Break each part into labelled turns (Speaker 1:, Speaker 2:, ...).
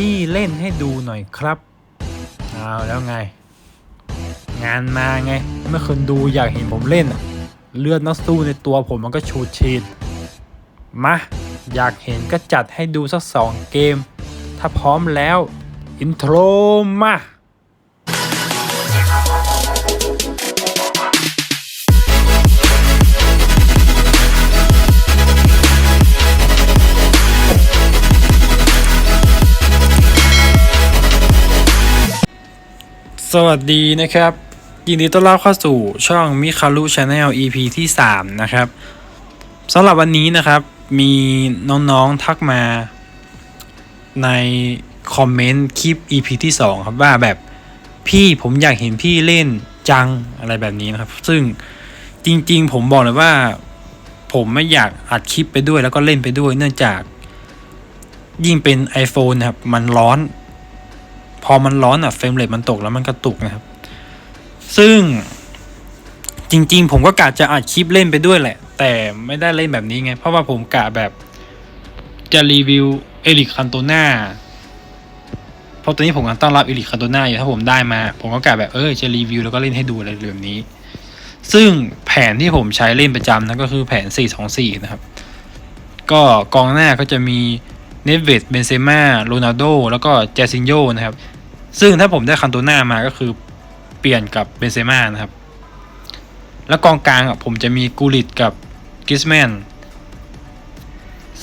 Speaker 1: พี่เล่นให้ดูหน่อยครับเอาแล้วไง งานมาไงเมื่อคนดูอยากเห็นผมเล่น เลือดนักสู้ในตัวผมมันก็ชูดฉีดมาอยากเห็นก็จัดให้ดูสักสองเกม ถ้าพร้อมแล้ว อินโทรมา วัสดีนะครับ ยินดีต้อนรับเข้าสู่ช่องมิคารุชาแนล EP ที่ 3 นะครับสำหรับวันนี้นะครับมีน้องๆทักมาในคอมเมนต์คลิป EP ที่ 2 ครับว่าแบบพี่ผมอยากเห็นพี่เล่นจังอะไรแบบนี้นะครับ ซึ่งจริงๆ ผมบอกเลยว่า ผมไม่อยากอัดคลิปไปด้วยแล้วก็เล่นไปด้วยเนื่องจากยิ่งเป็น iPhone นะครับมันร้อน พอมันร้อนอะเฟรมเรทมันตกแล้วมันกระตุกนะครับ ซึ่งจริง ๆ ผมก็กะจะอัดคลิปเล่นไปด้วยแหละ แต่ไม่ได้เล่นแบบนี้ไง เพราะว่าผมกะแบบจะรีวิวเอริกคันโตนาเพราะตอนนี้ผมกำลังต้อนรับเอริกคันโตนาอยู่ถ้าผมได้มา ผมก็กะแบบเออจะรีวิวแล้วก็เล่นให้ดูอะไรแบบนี้ ซึ่งแผนที่ผมใช้เล่นประจำนะก็คือแผน 424 นะครับ ก็กองหน้าก็จะมีเนเวตเบนเซม่าโรนัลโดแล้วก็เจซินโยนะครับ ซึ่งถ้าผมได้คันโตน่ามาก็คือเปลี่ยนกับเบนเซม่านะครับ แล้วกองกลางอะผมจะมีกูริตกับกิสแมน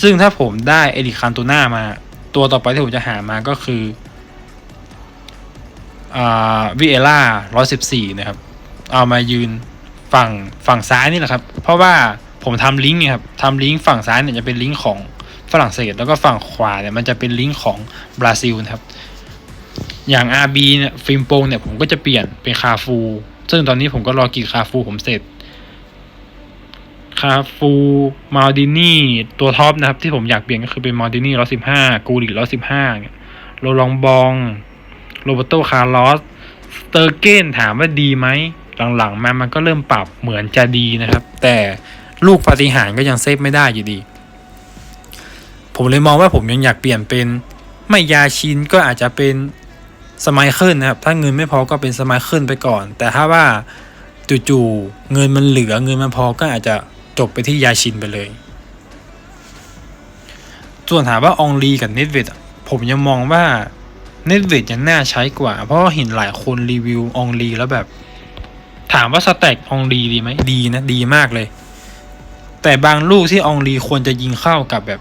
Speaker 1: ซึ่งถ้าผมได้เอริคันโตน่ามา ตัวต่อไปที่ผมจะหามาก็คืออวิเอล่าร้อยสิบสี่นะครับ เอามายืนฝั่งฝั่งซ้ายนี่แหละครับ เพราะว่าผมทำลิงก์ไงครับทำลิงก์ฝั่งซ้ายเนี่ยจะเป็นลิงก์ของฝรั่งเศส แล้วก็ฝั่งขวาเนี่ยมันจะเป็นลิงก์ของบราซิลนะครับ อย่าง RB เนี่ยฟิล์มโปงเนี่ยผมก็จะเปลี่ยนเป็นคาฟู ซึ่งตอนนี้ผมก็รอกีคาฟูผมเสร็จ คาฟูมาดินี่ตัวท็อปนะครับ ที่ผมอยากเปลี่ยนก็คือเป็นมาดินี่ร้อยสิบห้ากูริร้อยสิบห้าโรลองบองโรเบโตคาร์ลอสสเตอร์เกนถามว่าดีไหมหลังๆมามันก็เริ่มปรับเหมือนจะดีนะครับ แต่ลูกปฏิหารก็ยังเซฟไม่ได้อยู่ดี ผมเลยมองว่าผมยังอยากเปลี่ยนเป็นไม่ยาชินก็อาจจะเป็น สมัยเคิลนะครับ ถ้าเงินไม่พอก็เป็นสมัยเคิลไปก่อน แต่ถ้าว่าจู่ๆเงินมันเหลือเงินมันพอก็อาจจะจบไปที่ยาชินไปเลย ส่วนถามว่าองลีกับเน็ตเวดผมยังมองว่าเน็ตเวดยังน่าใช้กว่า เพราะเห็นหลายคนรีวิวองลีแล้วแบบ ถามว่าสแต็กองลีดีไหมดีนะ ดีมากเลย แต่บางลูกที่องลีควรจะยิงเข้ากับแบบ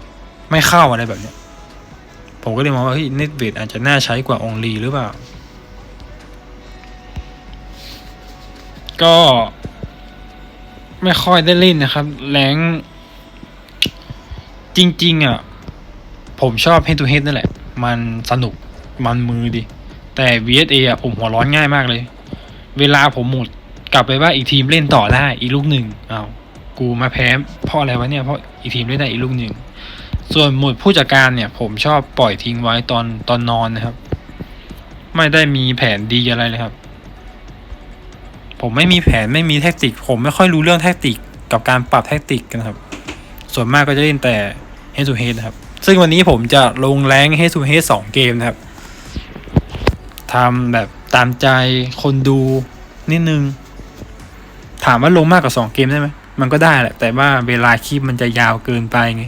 Speaker 1: ไม่เข้าอะไรแบบเนี้ย ผมก็เลยมองว่าเฮ้ยเน็ตเวดอาจจะน่าใช้กว่าองลีหรือเปล่า ก็ไม่ค่อยได้เล่นนะครับ แรงจริง ๆ อะ ผมชอบ head to head นั่นแหละ มันสนุกมันมือดี แต่ VSA อะ ผมหัวร้อนง่ายมากเลย เวลาผมหมดกลับไปว่าอีกทีมเล่นต่อได้อีกลูกหนึ่งอ้าวกูมาแพ้เพราะอะไรวะเนี่ย เพราะอีกทีมเล่นได้อีกลูกหนึ่ง ส่วนหมวดผู้จัดการเนี่ย ผมชอบปล่อยทิ้งไว้ตอนตอนนอนนะครับ ไม่ได้มีแผนดีอะไรเลยครับ ผมไม่มีแผนไม่มีแท็กติก ผมไม่ค่อยรู้เรื่องแท็กติกกับการปรับแท็กติกกันครับ ส่วนมากก็จะเล่นแต่ head to head นะครับ ซึ่งวันนี้ผมจะลงแรง head to head สองเกมนะครับทำแบบตามใจคนดูนิดนึง ถามว่าลงมากกว่าสองเกมได้ไหมมันก็ได้แหละ แต่ว่าเวลาคลิปมันจะยาวเกินไปไง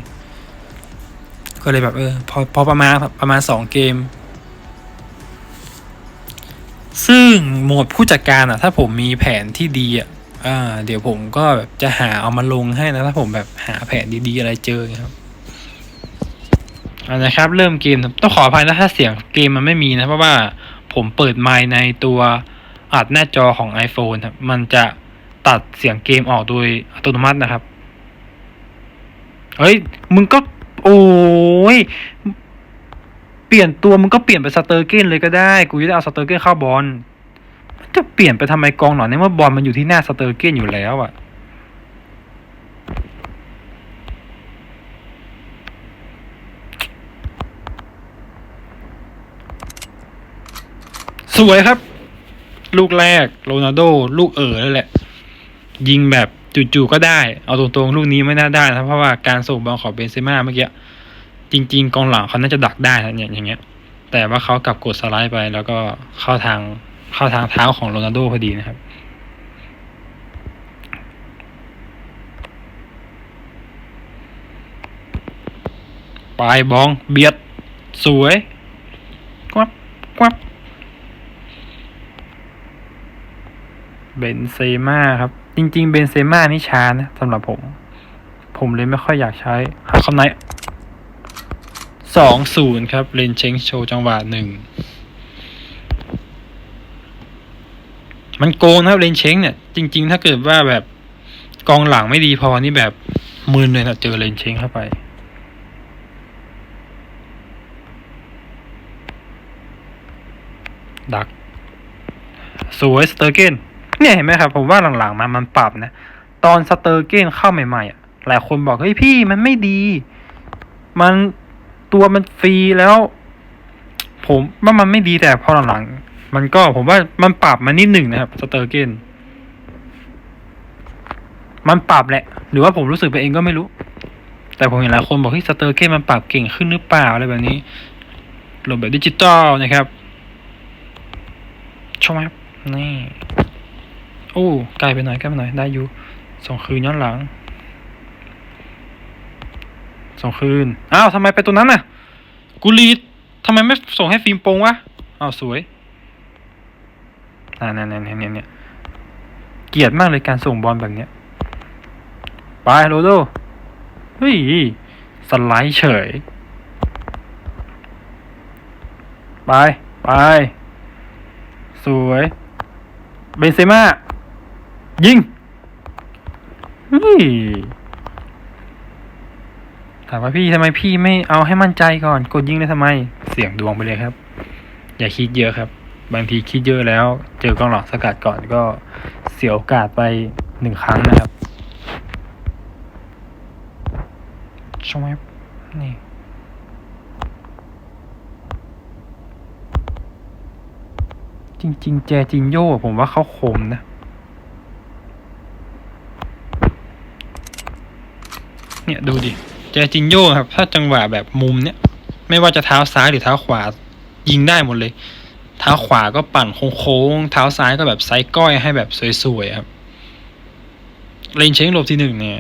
Speaker 1: ก็เลยแบบเออพอพอประมาณประมาณสองเกม ซึ่งหมดผู้จัดการอะ ถ้าผมมีแผนที่ดีอะอ่าเดี๋ยวผมก็แบบจะหาเอามาลงให้นะถ้าผมแบบหาแผนดีๆอะไรเจอครับอานะครับ เริ่มเกมต้องขออภัยนะถ้าเสียงเกมมันไม่มีนะเพราะว่าผมเปิดไมค์ในตัวอัดหน้าจอของ iPhone ครับ มันจะตัดเสียงเกมออกโดยอัตโนมัตินะครับ เฮ้ย มึงก็ โอ้ย เปลี่ยนตัวมึงก็เปลี่ยนไปสเตอร์เกนเลยก็ได้ กูจะได้เอาสเตอร์เกนเข้าบอลจะเปลี่ยนไปทำไมกองหนอนในเมื่อบอลมันอยู่ที่หน้าสเตอร์เกนอยู่แล้วอะสวยครับ ลูกแรก โรนัลโด ลูกเอ๋อนั่นแหละ ยิงแบบ จู่ๆก็ได้ เอาตรงๆ ลูกนี้ไม่น่าได้นะเพราะว่าการส่งบอลของเบนเซม่าเมื่อกี้จริง ๆ กองหลังเขาน่าจะดักได้นะเนี่ยอย่างเงี้ย แต่ว่าเขากลับกดสไลด์ไป แล้วก็เข้าทางเข้าทางเท้าของโรนัลโดพอดีนะครับปลายบองเบียด สวยกวับกวับเบนเซม่าครับ จริง ๆ เบนเซม่านี่ช้านะสำหรับผม ผมเลยไม่ค่อยอยากใช้ หาคำไหนสองศูนย์ครับ เลนเชงโชว์จังหวะหนึ่ง มันโกงนะครับเลนเชงเนี่ย จริง ๆ ถ้าเกิดว่าแบบกองหลังไม่ดีพอนี่แบบมืนเลยนะเจอเลนเชงเข้าไปดักสวยสเตอร์เกน เนี่ยเห็นไหมครับผมว่าหลังๆมามันปรับนะ ตอนสเตอร์เกนเข้าใหม่ๆอะหลายคนบอกเฮ้ยพี่มันไม่ดี มันตัวมันฟรีแล้ว ผมว่ามันไม่ดีแต่พอหลังๆมันก็ผมว่ามันปรับมานิดหนึ่งนะครับสเตอร์เกนมันปรับแหละ หรือว่าผมรู้สึกไปเองก็ไม่รู้ แต่ผมเห็นหลายคนบอกเฮ้ยสเตอร์เกนมันปรับเก่งขึ้นหรือเปล่าอะไรแบบนี้ลงแบบดิจิตอลนะครับชมครับนี่ โอ้ไกลไปหน่อยไกลไปหน่อยได้อยู่ส่งคืนย้อนหลังส่งคืนอ้าวทำไมไปตัวนั้นน่ะกูรีดทำไมไม่ส่งให้ฟิล์มโปงวะอ้าวสวยอ่าเนี่ยเนี่ยเนี่ยเนี่ยเกลียดมากเลยการส่งบอลแบบเนี้ยไปโรโดเฮ้ยสไลด์เฉย ไป ไป สวย เบนเซม่า ยิงเฮ้ยถามว่าพี่ทำไมพี่ไม่เอาให้มั่นใจก่อนกดยิงเลยทำไม เสี่ยงดวงไปเลยครับ อย่าคิดเยอะครับ บางทีคิดเยอะแล้ว เจอกองหลังสกัดก่อนก็เสียโอกาสไปหนึ่งครั้งนะครับชมครับนี่จริง ๆ แจจินโย่ผมว่าเขาคมนะ เนี่ยดูดิแจจินโย่ครับ ถ้าจังหวะแบบมุมเนี่ยไม่ว่าจะเท้าซ้ายหรือเท้าขวา ยิงได้หมดเลย เท้าขวาก็ปั่นโค้งๆเท้าซ้ายก็แบบไซส์ก้อยให้แบบสวยๆครับเลนเชงหลบที่หนึ่งเนี่ย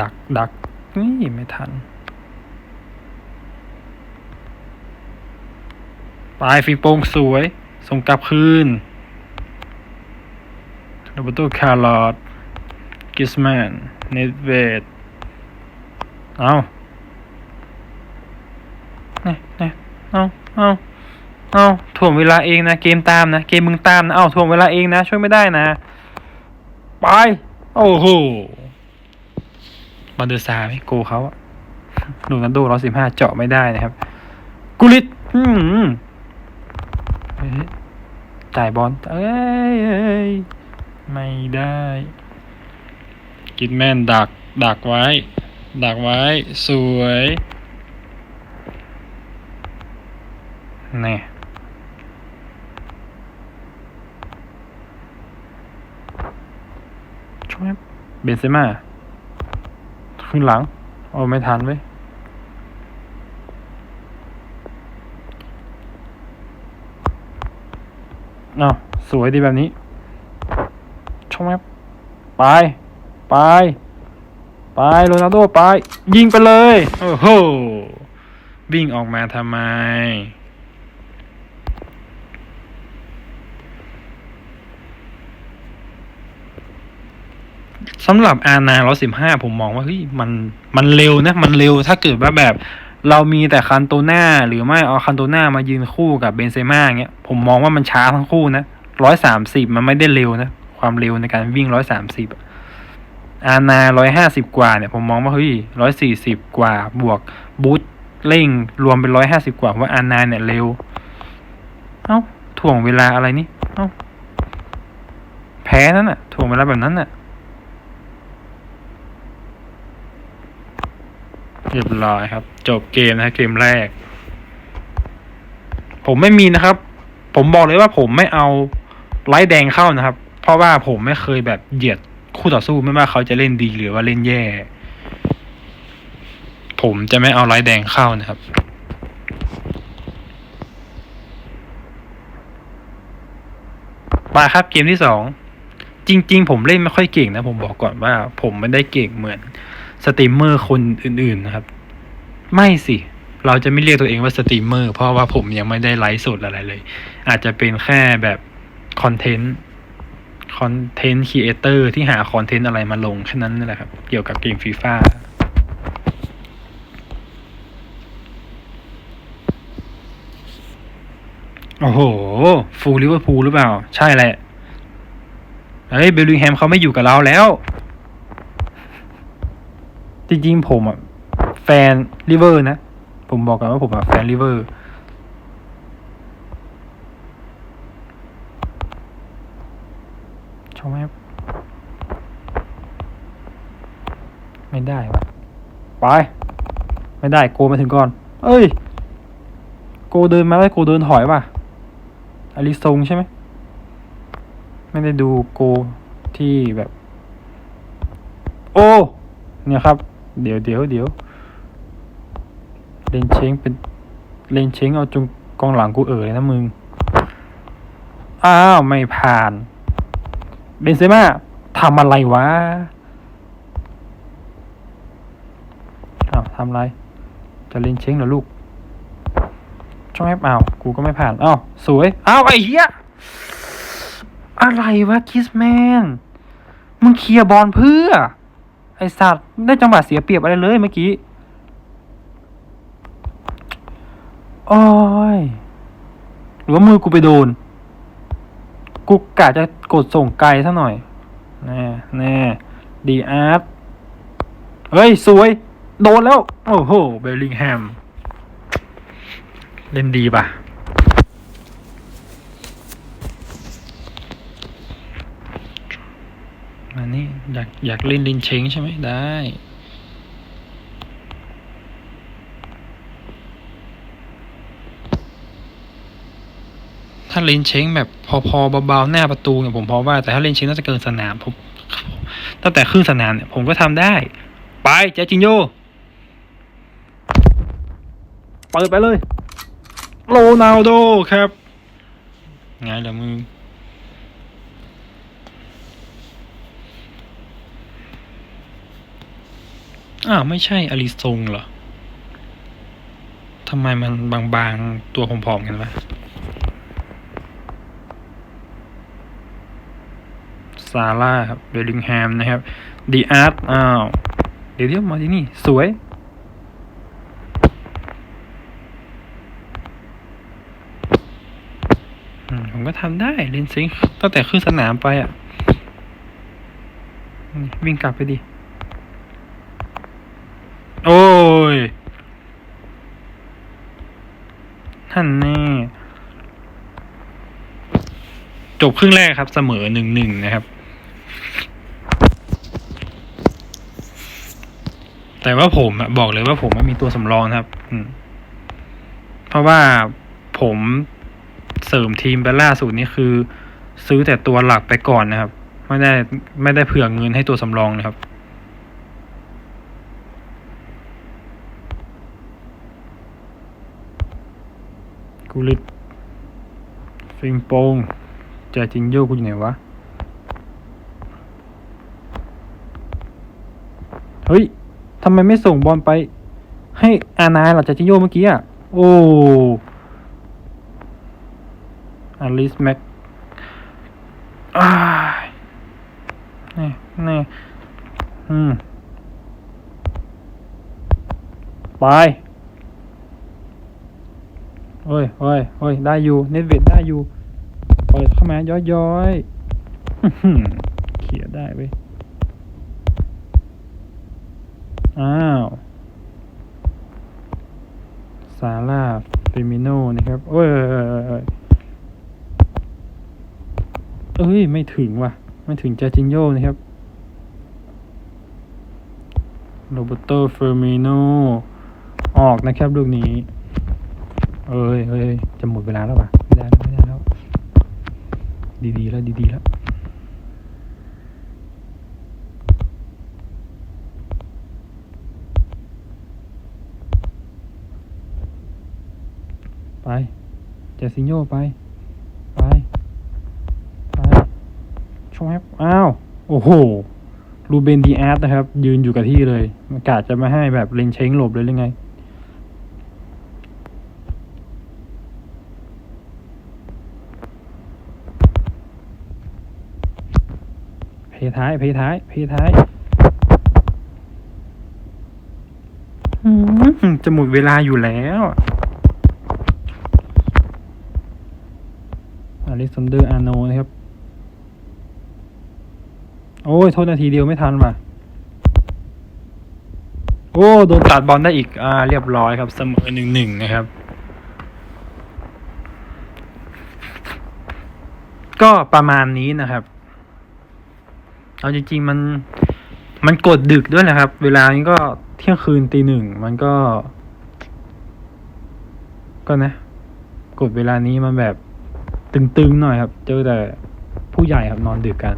Speaker 1: ดักดักนี่ไม่ทัน ปลายฟีโป่งสวย ส่งกลับคืนโรเบโตคาร์ลอดกิสแมนเนดเวดเอาเนี่ยเนี่ยเอาเอาเอาถ่วงเวลาเองนะ เกมตามนะ เกมมึงตามนะ เอาถ่วงเวลาเองนะ ช่วยไม่ได้นะ ไป โอ้โหบันเดอร์ซาไม่โกเขาอะโรนัลโดร้อยสิบห้าเจาะไม่ได้นะครับ กุลิตอืม จ่ายบอลเอ้ยเอ้ยไม่ได้ กิดแม่นดัก ดักไว้ ดักไว้ สวยแน่ช่วยเบนเซม่าขึ้นหลัง โอ้ไม่ทันเว้ย อ้าวสวยดีแบบนี้ชมครับไป ไป ไปโรนัลโดไป ยิงไปเลย โอ้โหวิ่งออกมาทำไม สำหรับอานาร้อยสิบห้าผมมองว่าเฮ้ยมันมันเร็วนะ มันเร็วถ้าเกิดว่าแบบ เรามีแต่คันโตน่าหรือไม่เอาคันโตน่ามายืนคู่กับเบนเซม่าเงี้ยผมมองว่ามันช้าทั้งคู่นะร้อยสามสิบมันไม่ได้เร็วนะ ความเร็วในการวิ่งร้อยสามสิบอานาร้อยห้าสิบกว่าเนี่ยผมมองว่าเฮ้ยร้อยสี่สิบกว่าบวกบูทเร่งรวมเป็นร้อยห้าสิบกว่าว่าอานาเนี่ยเร็ว เอ้าถ่วงเวลาอะไรนี่ เอ้าแพ้นั่นน่ะถ่วงเวลาแบบนั้นน่ะ เรียบร้อยครับ จบเกมนะเกมแรก ผมไม่มีนะครับ ผมบอกเลยว่าผมไม่เอาไลท์แดงเข้านะครับ เพราะว่าผมไม่เคยแบบเหยียดคู่ต่อสู้ไม่ว่าเขาจะเล่นดีหรือว่าเล่นแย่ ผมจะไม่เอาไลท์แดงเข้านะครับมาครับเกมที่สองจริง ๆ ผมเล่นไม่ค่อยเก่งนะ ผมบอกก่อนว่า ผมไม่ได้เก่งเหมือน สตรีมเมอร์คนอื่นๆนะครับ ไม่สิ เราจะไม่เรียกตัวเองว่าสตรีมเมอร์เพราะว่าผมยังไม่ได้ไลฟ์สดอะไรเลย อาจจะเป็นแค่แบบคอนเทนต์คอนเทนต์ครีเอเตอร์ที่หาคอนเทนต์อะไรมาลงแค่นั้นนั่นแหละครับ เกี่ยวกับเกมฟีฟ่าโอ้โห ฟูลลิเวอร์พูลหรือเปล่า ใช่แหละ เฮ้ย เบลลิงแฮมเขาไม่อยู่กับเราแล้ว จริงๆ ผมอะแฟนลิเวอร์นะ ผมบอกกันว่าผมอะแฟนลิเวอร์ชอบไหมไม่ได้วะไป ไม่ได้โกมาถึงก่อน เอ้ย โกเดินมาแล้วโกเดินถอยป่ะอลิซงใช่ไหม ไม่ได้ดูโกที่แบบ โอ้ เนี่ยครับ เดี๋ยวเดี๋ยวเดี๋ยวเลนเชงเป็นเลนเชงเอาจงกองหลังกูเอ๋เลยนะมึง อ้าว ไม่ผ่าน เบนเซม่าทำอะไรวะอ้าวทำอะไร จะเล่นเช้งเหรอลูก ช่องแอปอ้าว กูก็ไม่ผ่าน อ้าว สวย อ้าว ไอ้เหี้ย อะไรวะ คิสแมน มึงเคลียร์บอลเพื่อ ไอสัตว์ไม่ได้จังหวะเสียเปรียบอะไรเลยเมื่อกี้ โอ้ย หรือว่ามือกูไปโดน กูกะจะกดส่งไกลซะหน่อย แน่แน่ดีอาร์ตเฮ้ย สวย โดนแล้ว โอ้โห เบลลิงแฮม เล่นดีป่ะ อันนี้อยากอยากเล่นลินเชงใช่ไหมได้ ถ้าเลนเชงแบบพอพอเบาๆหน้าประตูเนี่ยผมพอว่าแต่ถ้าเลนเชงน่าจะเกินสนามผมตั้งแต่ครึ่งสนามเนี่ยผมก็ทำได้ ไปเจจิงโยเปิดไปเลย โรนัลโดครับไงล่ะมึง อ้าวไม่ใช่อลิซงเหรอทำไมมันบางๆตัวผอมๆกันวะซาร่าครับเบลลิงแฮมนะครับดีอาร์ตอ้าวเดี๋ยวเดี๋ยวมาที่นี่ สวย ผมก็ทำได้เลนซิงตั้งแต่ขึ้นสนามไปอะ วิ่งกลับไปดิ ยท่านแน่จบครึ่งแรกครับเสมอหนึ่งหนึ่งนะครับ แต่ว่าผมอะบอกเลยว่าผมไม่มีตัวสำรองครับอืเพราะว่าผมเสริมทีมไปล่าสุดนี่คือ ซื้อแต่ตัวหลักไปก่อนนะครับ ไม่ได้ไม่ได้เผื่อเงินให้ตัวสำรองนะครับ กูลิดฟิงโปงใจาจิงโยกูอยู่ไหนวะ เฮ้ยทำไมไม่ส่งบอลไป ให้อานาหล่ะจาจิงโยเมื่อกี้อะ โอ้อลิสแม็กอ้ายนี่นี่อืม ไป เฮ้ยเฮ้ยเฮ้ยได้อยู่เน็ตเวทได้อยู่เปิดเข้ามาย้อยย้อยๆเขียได้เว้ย อ้าว ซาร่าเฟมิโนนะครับโอ้ยเอ้ยเอ้ยเอ้ยเอ้ย ไม่ถึงว่ะ ไม่ถึงจาจินโยนะครับ โรเบโตเฟอร์มิโน ออกนะครับลูกนี้ เอ้ยเอ้ยจะหมดเวลาแล้วป่ะไม่ได้แล้วไม่ได้แล้ว ดีๆแล้วดีๆแล้วไปเจสิงโยไป ไป ไปชงแอปอ้าว โอ้โห รูเบนดีแอสนะครับ ยืนอยู่กับที่เลย อากาศจะไม่ให้แบบเลนเช้งหลบเลยหรือไง เพท้ายเพท้ายเพท้ายอืมจะหมดเวลาอยู่แล้วอลิซันเดอร์อาโนนะครับ โอ้ย โทษนาทีเดียวไม่ทันว่ะ โอ้ โดนตัดบอลได้อีก อ่า เรียบร้อยครับ เสมอหนึ่งหนึ่งนะครับ ก็ประมาณนี้นะครับ เอาจริงๆมันมันกดดึกด้วยนะครับ เวลานี้ก็เที่ยงคืนตีหนึ่งมันก็ ก็นะ กดเวลานี้มันแบบตึงๆหน่อยครับ เจอแต่ผู้ใหญ่ครับนอนดึกกัน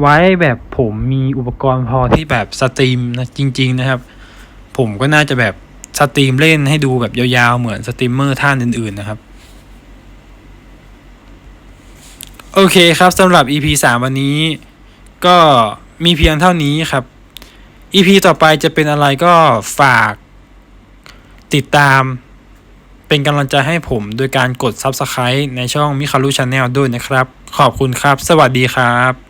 Speaker 1: ไว้แบบผมมีอุปกรณ์พอที่แบบสตรีมนะจริง ๆ นะครับ ผมก็น่าจะแบบสตรีมเล่นให้ดูแบบยาวๆเหมือนสตรีมเมอร์ท่านอื่นๆนะครับ โอเคครับสำหรับ EP 3 วันนี้ ก็มีเพียงเท่านี้ครับ EP ต่อไปจะเป็นอะไรก็ฝากติดตาม เป็นกำลังใจให้ผมโดยการกด Subscribe ในช่องมิคารุชาแนลด้วยนะครับ ขอบคุณครับ สวัสดีครับ